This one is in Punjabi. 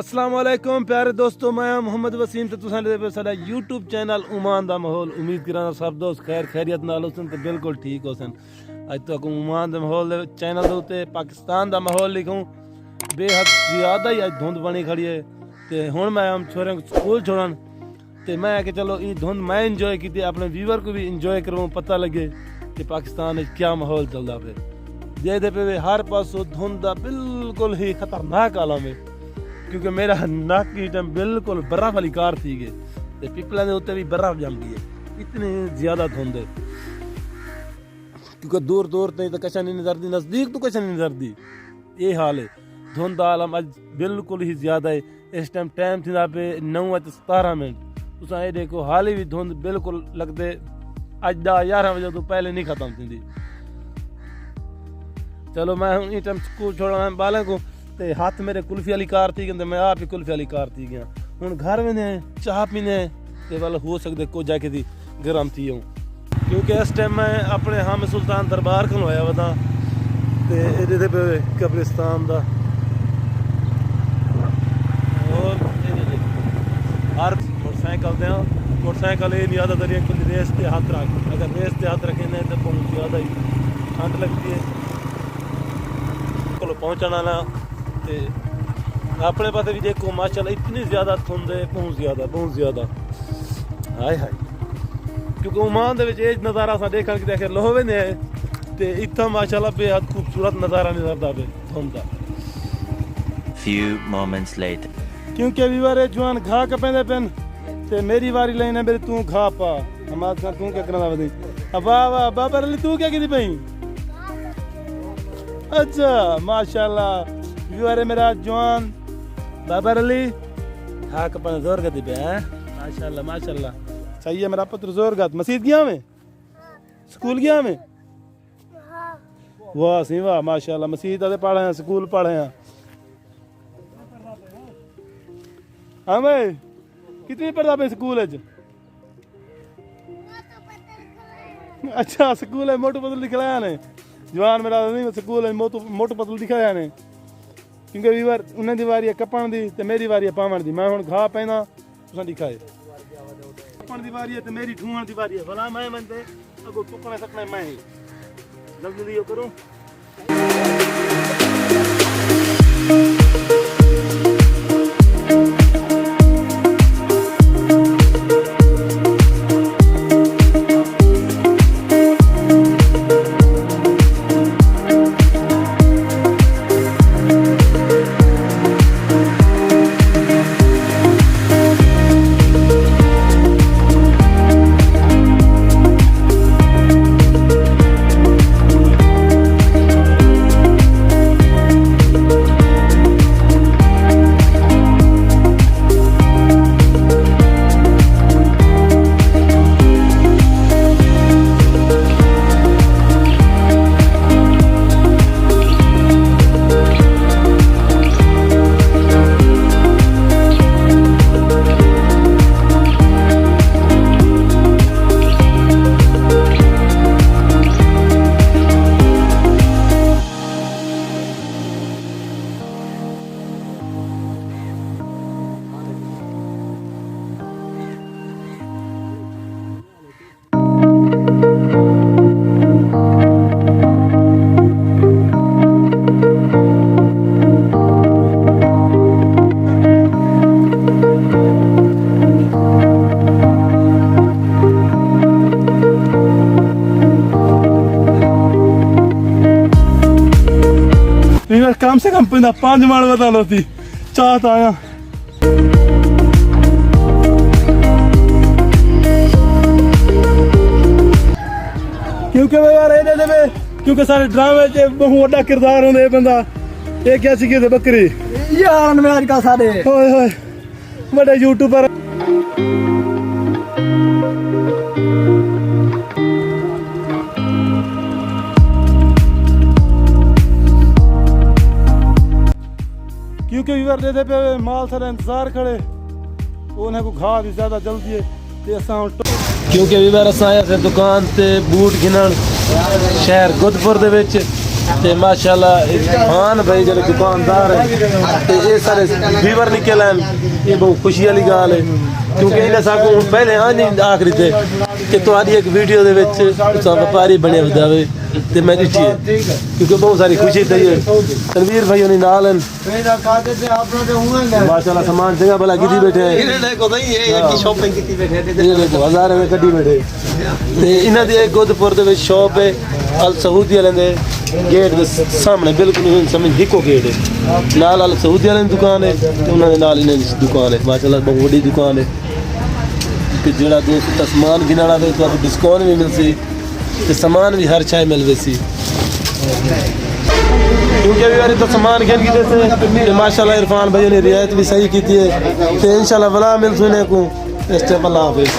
ਅਸਲਾਮ ਵਾਲੇਕੁਮ ਪਿਆਰੇ ਦੋਸਤੋ, ਮੈਂ ਮੁਹੰਮਦ ਵਸੀਮ ਤੇ ਤੁਸੀਂ ਦੇ ਸਾਡਾ YouTube ਚੈਨਲ ਉਮਾਨ ਦਾ ਮਾਹੌਲ। ਉਮੀਦ ਕਰਾਂ ਸਭ ਦੋਸਤ ਖੈਰ ਖੈਰੀਅਤ ਨਾਲ ਹੋਸਨ ਤੇ ਬਿਲਕੁਲ ਠੀਕ ਹੋਸਨ। ਅੱਜ ਤੱਕ ਉਮਾਨ ਦੇ ਮਾਹੌਲ ਦੇ ਚੈਨਲ ਦੇ ਉੱਤੇ ਪਾਕਿਸਤਾਨ ਦਾ ਮਾਹੌਲ ਲਿਖੂੰ। ਬੇਹੱਦ ਜ਼ਿਆਦਾ ਹੀ ਅੱਜ ਧੁੰਦ ਬਣੀ ਖੜੀ ਹੈ ਤੇ ਹੁਣ ਮੈਂ ਆਮ ਛੋਰਿਆਂ ਨੂੰ ਸਕੂਲ ਛੋੜਨ ਤੇ ਮੈਂ ਕਿ ਚਲੋ ਇਹ ਧੁੰਦ ਮੈਂ ਇੰਜੋਏ ਕੀਤੀ, ਆਪਣੇ ਵੀਵਰ को भी ਇੰਜੋਏ ਕਰਵਾਉਂ, ਪਤਾ ਲੱਗੇ ਕਿ ਪਾਕਿਸਤਾਨ ਵਿੱਚ ਕੀ ਮਾਹੌਲ ਚੱਲਦਾ ਪਿਆ। ਦੇਖਦੇ ਪਏ ਹਰ ਪਾਸੋਂ ਧੁੰਦ ਦਾ ਬਿਲਕੁਲ ਹੀ ਖਤਰਨਾਕ ਆਲਮ ਹੈ। ਕਿਉਂਕਿ ਮੇਰਾ ਨੱਕ ਇਸ ਟਾਈਮ ਬਿਲਕੁਲ ਬਰਫ਼ ਵਾਲੀ ਕਾਰ ਸੀਗੇ ਤੇ ਪਿਪਲਾਂ ਦੇ ਉੱਤੇ ਵੀ ਬਰਫ਼ ਜੰਮ ਗਈ ਹੈ ਇਤਨੀ ਜ਼ਿਆਦਾ ਧੁੰਦ ਹੈ ਕਿਉਂਕਿ ਦੂਰ ਦੂਰ ਤੇ ਤਾਂ ਕਸ਼ਾ ਨਹੀਂ ਨਜ਼ਰਦੀ ਨਜ਼ਦੀਕ ਤੋਂ ਕਸ਼ਾ ਨਹੀਂ ਨਜ਼ਰਦੀ ਇਹ ਹਾਲ ਹੈ ਧੁੰਦ ਦਾ ਆਲਮ ਅੱਜ ਬਿਲਕੁਲ ਹੀ ਜ਼ਿਆਦਾ ਹੈ ਇਸ ਟਾਈਮ ਟਾਈਮ ਥੀਂਦਾ ਪਏ 9 ਅਤੇ 17 ਮਿੰਟ ਤੁਸੀਂ ਇਹ ਦੇਖੋ ਹਾਲੇ ਵੀ ਧੁੰਦ ਬਿਲਕੁਲ ਲੱਗਦੇ ਅੱਜ ਦਾ 11 ਵਜੇ ਤੋਂ ਪਹਿਲੇ ਨਹੀਂ ਖਤਮ ਥੀਂਦੀ ਚਲੋ ਮੈਂ ਹੁਣ ਇਹ ਟਾਈਮ ਸਕੂਲ ਛੋੜਨਾ ਬਾਲਾਂ ਕੋ ਤੇ ਹੱਥ ਮੇਰੇ ਕੁਲਫੀ ਵਾਲੀ ਕਾਰ ਤੀ ਕਹਿੰਦੇ ਮੈਂ ਆਪ ਹੀ ਕੁਲਫੀ ਵਾਲੀ ਕਾਰ ਤੀ ਗਿਆ। ਹੁਣ ਘਰ ਵਿੱਚ ਚਾਹ ਪੀਨੇ ਤੇ ਵੱਲ ਹੋ ਸਕਦੇ ਕੋ ਜਾ ਕੇ ਦੀ ਗਰਮ ਥੀ ਹੂੰ। ਕਿਉਂਕਿ ਇਸ ਟਾਈਮ ਮੈਂ ਆਪਣੇ ਹਮ ਸੁਲਤਾਨ ਦਰਬਾਰ ਕੋਲ ਆਇਆ ਵਦਾ ਤੇ ਇਹਦੇ ਤੇ ਕਬਰਿਸਤਾਨ ਦਾ। ਹੋਰ ਹਰ ਮੋਟਰਸਾਈਕਲ ਦੇ ਮੋਟਰਸਾਈਕਲ ਇਹ ਨਹੀਂ ਆਦਾ ਦਰਿਆ ਕਿ ਰੇਸ ਤੇ ਹੱਥ ਰੱਖ। ਅਗਰ ਰੇਸ ਤੇ ਹੱਥ ਰੱਖੇ ਨੇ ਤਾਂ ਬਹੁਤ ਜ਼ਿਆਦਾ ਹੀ ਠੰਡ ਲੱਗਦੀ ਹੈ। ਕੋਲ ਪਹੁੰਚਣ ਵਾਲਾ ਤੇ ਆਪਣੇ ਪਾਸੇ ਵੀ ਦੇਖੋ ਮਾਸ਼ਾਅੱਲਾ ਇਤਨੀ ਜ਼ਿਆਦਾ ਧੁੰਦ ਹੈ ਬਹੁਤ ਜ਼ਿਆਦਾ ਬਹੁਤ ਜ਼ਿਆਦਾ। ਹਾਏ ਹਾਏ। ਕਿਉਂਕਿ ਉਮਾਨ ਦੇ ਵਿੱਚ ਇਹ ਨਜ਼ਾਰਾ ਅਸਾਂ ਦੇਖਣ ਕਿ ਦੇਖੇ ਲੋਹਵੇ ਨੇ ਤੇ ਇੱਥਾ ਮਾਸ਼ਾਅੱਲਾ ਬੇਹੱਦ ਖੂਬਸੂਰਤ ਨਜ਼ਾਰਾ ਨਜ਼ਰਦਾ ਪਏ ਧੁੰਦ ਦਾ। Few moments later. ਕਿਉਂਕਿ ਵੀ ਵਾਰੇ ਜਵਾਨ ਘਾ ਕੇ ਪੈਂਦੇ ਪੈਨ ਤੇ ਮੇਰੀ ਵਾਰੀ ਲੈਣਾ ਮੇਰੀ ਤੂੰ ਘਾ ਪਾ। ਹਮਾਦ ਕਰ ਤੂੰ ਕੀ ਕਰਨਾ ਵਦੀ ਵਾਹ ਵਾਹ ਬਾਬਾ ਅਲੀ ਤੂੰ ਕੀ ਕੀਤੀ ਪਈ? ਅੱਛਾ ਮਾਸ਼ਾਅੱਲਾ। ਵੀ ਵਾਰੇ ਮੇਰਾ ਜਵਾਨ ਬਾਬਾ ਅਲੀ ਘਾ ਕੇ ਪੈਨ ਜ਼ੋਰ ਕਰਦੀ ਪਿਆ ਹੈ ਮਾਸ਼ਾਅੱਲਾ ਮਾਸ਼ਾਅੱਲਾ ਸਹੀ ਹੈ ਮੇਰਾ ਪੁੱਤਰ ਜ਼ੋਰ ਗਤ ਮਸਜਿਦ ਗਿਆ ਮੈਂ ਸਕੂਲ ਗਿਆ ਮੈਂ ਵਾਹ ਸੀ ਵਾਹ ਮਾਸ਼ਾਅੱਲਾ ਮਸਜਿਦ ਤੇ ਪੜ੍ਹੇ ਆ ਸਕੂਲ ਪੜ੍ਹੇ ਆ ਹਾਂ ਮੈਂ ਕਿਤਨੀ ਪੜਦਾ ਪਏ ਸਕੂਲ ਚ ਅੱਛਾ ਸਕੂਲ ਹੈ ਮੋਟੂ ਪਤਲ ਲਿਖਿਆ ਨੇ ਜਵਾਨ ਮੇਰਾ ਨਹੀਂ ਸਕੂਲ ਹੈ ਮੋਟੂ ਮੋਟੂ ਪਤਲ ਲਿਖਿਆ ਨੇ ਕਿਉਂਕਿ ਵੀ ਵਾਰ ਉਹਨਾਂ ਦੀ ਵਾਰੀ ਹੈ ਕੱਪਣ ਦੀ ਤੇ ਮੇਰੀ ਵਾਰੀ ਹੈ ਪਾਵਣ ਦੀ। ਮੈਂ ਹੁਣ ਖਾ ਪੈਂਦਾ ਤੁਸੀਂ ਦਿਖਾਏ ਕੱਪਣ ਦੀ ਵਾਰੀ ਹੈ ਤੇ ਮੇਰੀ ਠੂਣ ਦੀ ਵਾਰੀ ਹੈ। ਭਲਾ ਮੈਂ ਮੰਦੇ ਅਗੋ ਟੁਕਣਾ ਸਕਣਾ ਮੈਂ। ਜਲਦੀ ਜਲਦੀ ਕਰੋ। नहीं कम से कम पंजा पांच माल बता लो थी चाह तो आया क्योंकि वो यार ਇਹਦੇ ਦੇ ਵਿੱਚ ਕਿਉਂਕਿ ਸਾਰੇ ਡਰਾਮੇ 'ਚ ਬਹੁਤ ਵੱਡਾ ਕਿਰਦਾਰ ਹੁੰਦਾ ਇਹ ਬੰਦਾ ਇਹ ਕਿਆ ਸੀ ਕਿ ਬੱਕਰੀ ਯਾਰ ਮੈਂ ਅੱਜ ਕੱਲ ਸਾਡੇ ਓਏ ਹੋਏ ਵੱਡੇ ਯੂਟਿਊਬਰ क्योंकि वीवर दे दे पे माल सारा इंतजार खड़े ਉਹਨਾਂ ਕੋ ਘਾ ਦੀ ਜ਼ਿਆਦਾ ਜਲਦੀ ਹੈ ਤੇ ਅਸਾਂ ਹੁਣ ਕਿਉਂਕਿ वीवर ਅਸਾਂ ਆਇਆ ਸੇ ਦੁਕਾਨ ਤੇ ਬੂਟ ਗਿਣਨ ਸ਼ਹਿਰ ਗੁੱਦਪੁਰ ਦੇ ਵਿੱਚ ਤੇ ਮਾਸ਼ਾਅੱਲਾ ਇਰਫਾਨ ਭਾਈ ਜਿਹੜੇ ਦੁਕਾਨਦਾਰ ਹੈ ਤੇ ਇਹ ਸਾਰੇ ਵੀਵਰ ਨਿਕਲ ਆਏ ਇਹ ਬਹੁਤ ਖੁਸ਼ੀ ਵਾਲੀ ਗੱਲ ਹੈ ਕਿਉਂਕਿ ਇਹਨਾਂ ਸਾਕੋ ਹੁਣ ਪਹਿਲੇ ਹਾਂ ਨਹੀਂ ਆਖਰੀ ਤੇ ਕਿ ਤੁਹਾਡੀ ਇੱਕ ਵੀਡੀਓ ਦੇ ਵਿੱਚ ਤੁਸੀਂ ਵਪਾਰੀ ਬਣੇ ਜਾਵੇ ਤੇ ਮੈਂ ਦਿੱਤੀ ਹੈ। ਕਿਉਂਕਿ ਬਹੁਤ ਸਾਰੀ ਖੁਸ਼ੀ ਪਈ ਹੈ। ਤਨਵੀਰ ਭਾਈ ਉਹਨੇ ਨਾਲ ਹਨ। ਮੇਰਾ ਕਾਦੇ ਤੇ ਆਪਣਾ ਤੇ ਹੋਵਾਂਗਾ ਮਾਸ਼ਾਅੱਲਾ ਸਮਾਨ ਜਗ੍ਹਾ ਭਲਾ ਕੀਤੀ ਬੈਠੇ ਹੈ। ਇਹਨੇ ਕੋ ਨਹੀਂ ਇਹ ਕਿ ਸ਼ਾਪਿੰਗ ਕੀਤੀ ਬੈਠੇ ਤੇ ਇਹ ਦੇਖੋ ਹਜ਼ਾਰ ਰੁਪਏ ਕੱਢੀ ਬੈਠੇ। ਤੇ ਇਹਨਾਂ ਦੀ ਇੱਕ ਗੁਰਦਪੁਰ ਦੇ ਵਿੱਚ ਸ਼ਾਪ ਹੈ ਅਲ ਸਊਦੀ ਵਾਲਿਆਂ ਦੇ ਗੇਟ ਦੇ ਸਾਹਮਣੇ। ਬਿਲਕੁਲ ਹੀ ਸਮਝ ਇੱਕੋ ਗੇਟ ਹੈ ਨਾਲ ਅਲ ਸਊਦੀ ਵਾਲਿਆਂ ਦੀ ਦੁਕਾਨ ਹੈ ਤੇ ਉਹਨਾਂ ਦੇ ਨਾਲ ਇਹਨਾਂ ਦੀ ਦੁਕਾਨ ਹੈ। ਮਾਸ਼ਾਅੱਲਾ ਬਹੁਤ ਵੱਡੀ ਦੁਕਾਨ ਹੈ। ਕਿ ਜਿਹੜਾ ਦੋਸਤ ਦਾ ਸਮਾਨ ਗਿਣਨ ਵਾਲਾ ਤੇ ਤੁਹਾਨੂੰ ਡਿਸਕਾਊਂਟ ਵੀ ਮਿਲ ਸੀ ਤੇ ਸਮਾਨ ਵੀ ਹਰ ਚਾਹੇ ਮਿਲਵੇ ਸੀ। ਕਿਉਂਕਿ ਵੀ ਵਾਰੀ ਤਾਂ ਸਮਾਨ ਖੇਲ ਕੀ ਦੇਸੇ ਤੇ ਮਾਸ਼ਾਅੱਲਾ ਇਰਫਾਨ ਭਾਈ ਨੇ ਰਿਆਇਤ ਵੀ ਸਹੀ ਕੀਤੀ ਹੈ ਤੇ ਇਨਸ਼ਾਅੱਲਾ ਵਲਾ ਮਿਲ ਸੁਨੇ ਕੋ, ਇਸ ਤੇ ਅੱਲਾਹ ਹਾਫਿਜ਼।